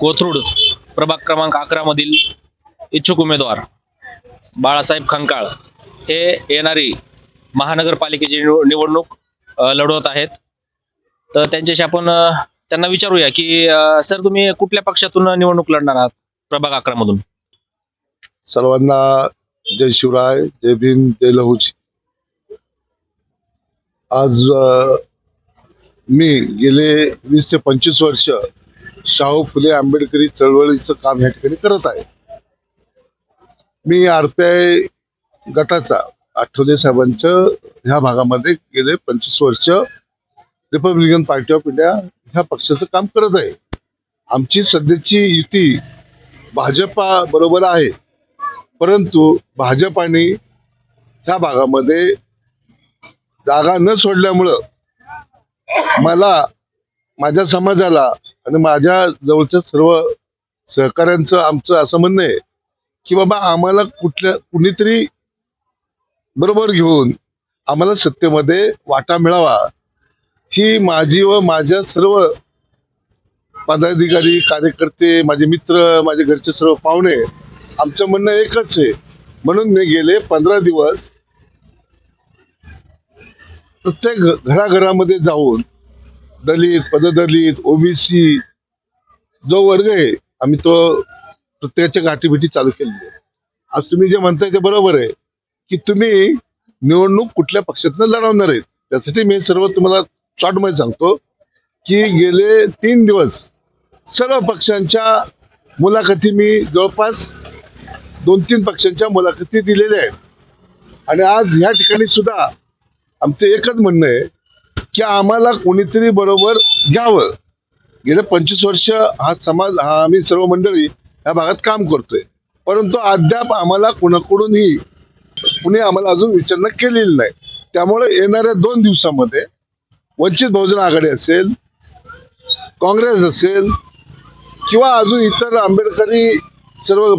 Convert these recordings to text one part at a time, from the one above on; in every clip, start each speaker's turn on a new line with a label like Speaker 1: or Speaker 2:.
Speaker 1: कोथरूड प्रभाग क्रमांक अकरा मधील इच्छुक उमेदवार बाळासाहेब खंकाळ हे येणारी महानगरपालिकेची निवडणूक लढवत आहेत. तर त्यांच्याशी आपण त्यांना विचारूया की सर तुम्ही कुठल्या पक्षातून निवडणूक लढणार आहात प्रभाग अकरा मधून?
Speaker 2: सर्वांना जय शिवराय जय भीम जय लहूजी. आज मी गेले वीस ते पंचवीस वर्ष शाहू फुले आंबेडकरी चळवळीचं काम या ठिकाणी करत आहे. मी आरपीआय गटाचा आठवले साहेबांचं ह्या भागामध्ये गेले पंचवीस वर्ष. रिपब्लिकन पार्टी ऑफ इंडिया ह्या पक्षाचं काम करत आहे. आमची सध्याची युती भाजपा बरोबर आहे. परंतु भाजपाने त्या भागामध्ये जागा न सोडल्यामुळं मला माझ्या समाजाला आणि माझ्या जवळच्या सर्व सहकाऱ्यांचं आमचं असं म्हणणं आहे की बाबा आम्हाला कुठल्या कुणीतरी बरोबर घेऊन आम्हाला सत्तेमध्ये वाटा मिळावा. ही माझी व माझ्या सर्व पदाधिकारी कार्यकर्ते माझे मित्र माझे घरचे सर्व पाहुणे आमचं म्हणणं एकच आहे. म्हणून मी गेले पंधरा दिवस प्रत्येक घराघरामध्ये जाऊन दलित पददलित ओबीसी जो वर्ग आहे आम्ही तो प्रत्येकाच्या गाठीभेटी चालू केलेली आहे. आज तुम्ही जे म्हणताय ते बरोबर आहे की तुम्ही निवडणूक कुठल्या पक्षातनं लढवणार आहेत? त्यासाठी मी सर्व तुम्हाला शॉर्टमध्ये सांगतो की गेले तीन दिवस सर्व पक्षांच्या मुलाखती मी जवळपास दोन तीन पक्षांच्या मुलाखती दिलेल्या आहेत. आणि आज ह्या ठिकाणी सुद्धा आमचं एकच म्हणणं आहे की आम्हाला कोणीतरी बरोबर घ्यावं. गेल्या पंचवीस वर्ष हा समाज हा आम्ही सर्व मंडळी या भागात काम करतोय. परंतु अद्याप आम्हाला कुणाकडूनही कुणी आम्हाला अजून विचारणा केलेली नाही. त्यामुळे येणाऱ्या दोन दिवसामध्ये वंचित बहुजन आघाडी असेल काँग्रेस असेल किंवा अजून इतर आंबेडकरी सर्व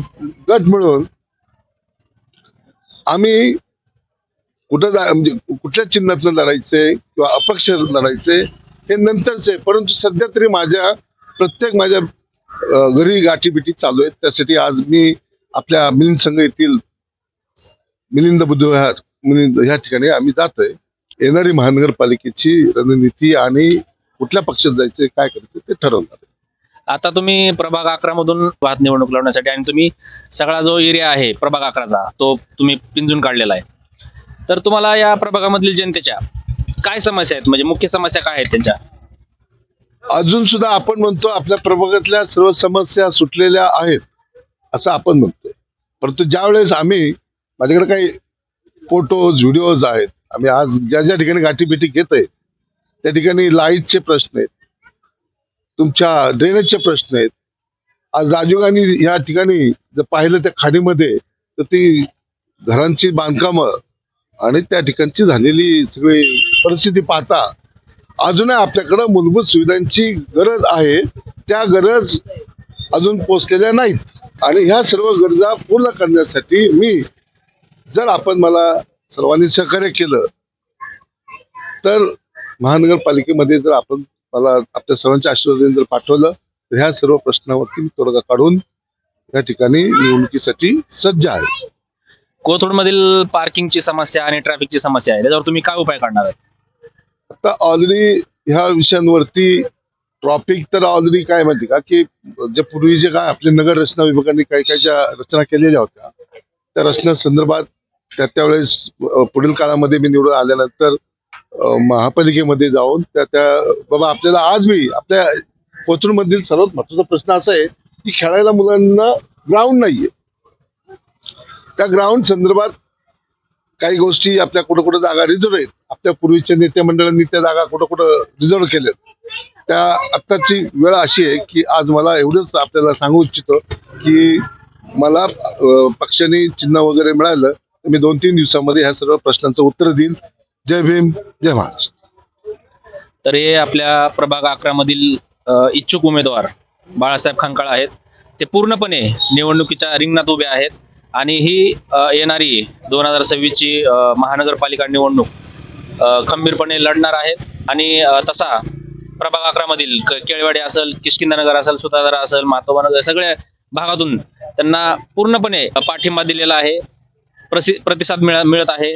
Speaker 2: गट मिळून आम्ही कुठं जा म्हणजे कुठल्या चिन्हातनं लढायचंय किंवा अपक्ष लढायचंय हे नंतरच आहे. परंतु सध्या तरी माझ्या प्रत्येक माझ्या घरी गाठीबिटी चालू आहेत. त्यासाठी आज मी आपल्या मिलिंद संघ येथील मिलिंद बुद्धविहार मिलिंद ह्या ठिकाणी आम्ही जातोय. येणारी महानगरपालिकेची रणनीती आणि कुठल्या पक्षात जायचं काय करायचं ते ठरवणार
Speaker 1: आता तुम्ही प्रभाग अकरा मधून वाहत निवडणूक लढवण्यासाठी आणि तुम्ही सगळा जो एरिया आहे प्रभाग अकराचा तो तुम्ही पिंजून काढलेला आहे. तर तुम्हाला या प्रभागामधील जनतेच्या काय समस्या आहेत? म्हणजे मुख्य समस्या काय आहेत त्यांच्या?
Speaker 2: अजून सुद्धा आपण म्हणतो आपल्या प्रभागातल्या सर्व समस्या सुटलेल्या आहेत असं आपण म्हणतो परंतु ज्यावेळेस आम्ही माझ्याकडे काही फोटोज व्हिडिओज आहेत आम्ही आज ज्या ज्या ठिकाणी गाठीभेटी घेत आहे त्या ठिकाणी लाईटचे प्रश्न आहेत तुमच्या ड्रेनेजचे प्रश्न आहेत. आज राजीव गांधी या ठिकाणी जर पाहिलं त्या खाडीमध्ये तर ती घरांची बांधकामं आणि त्या ठिकाणची झालेली सगळी परिस्थिती पाहता अजूनही आपल्याकडं मूलभूत सुविधांची गरज आहे. त्या गरज अजून पोचलेल्या नाहीत. आणि ह्या सर्व गरजा पूर्ण करण्यासाठी मी जर आपण मला सर्वांनी सहकार्य केलं तर महानगरपालिकेमध्ये जर आपण मला आपल्या सर्वांच्या आशीर्वादाने जर पाठवलं तर ह्या सर्व प्रश्नावरती मी तोडगा काढून या ठिकाणी निवडणुकीसाठी सज्ज आहे.
Speaker 1: कोथरूड मधील पार्किंगची समस्या आणि ट्रॅफिकची समस्या आहे त्याच्यावर तुम्ही काय उपाय काढणार आहे
Speaker 2: आता ऑलरेडी ह्या विषयांवरती ट्रॉफिक तर ऑलरेडी काय माहिती का की जे पूर्वी जे काय आपले नगर रचना विभागाने काही काही ज्या रचना केलेल्या होत्या त्या रचना संदर्भात त्या त्यावेळेस पुढील काळामध्ये मी निवडून आल्यानंतर महापालिकेमध्ये जाऊन त्या त्या बाबा आपल्याला आज मी आपल्या कोथरूडमधील सर्वात महत्त्वाचा प्रश्न असा आहे की खेळायला मुलांना ग्राउंड नाहीये. त्या ग्राउंड संदर्भात काही गोष्टी आपल्या कुठं कुठं जागा रिझर्व आहेत. आपल्या पूर्वीच्या नेते मंडळांनी त्या जागा कुठं कुठं रिझर्व केल्या त्या आत्ताची वेळ अशी आहे की आज मला एवढंच आपल्याला सांगू इच्छितो की मला पक्षाने चिन्ह वगैरे मिळालं तर मी दोन तीन दिवसामध्ये ह्या सर्व प्रश्नांचं उत्तर देईन. जय भीम जय महाराष्ट्र
Speaker 1: तर हे आपल्या प्रभाग अकरा मधील इच्छुक उमेदवार बाळासाहेब खानकाळ आहेत. ते पूर्णपणे निवडणुकीच्या रिंगणात उभे आहेत. आणि ही येणारी दोन हजार सव्वीसची महानगरपालिका निवडणूक खंबीरपणे लढणार आहे. आणि तसा प्रभाग अकरामधील केळवाडी असेल किशकिंदानगर असेल सुतादरा असेल मातोबानगर सगळ्या भागातून त्यांना पूर्णपणे पाठिंबा दिलेला आहे. प्रसि प्रतिसाद मिळ- मिळत आहे.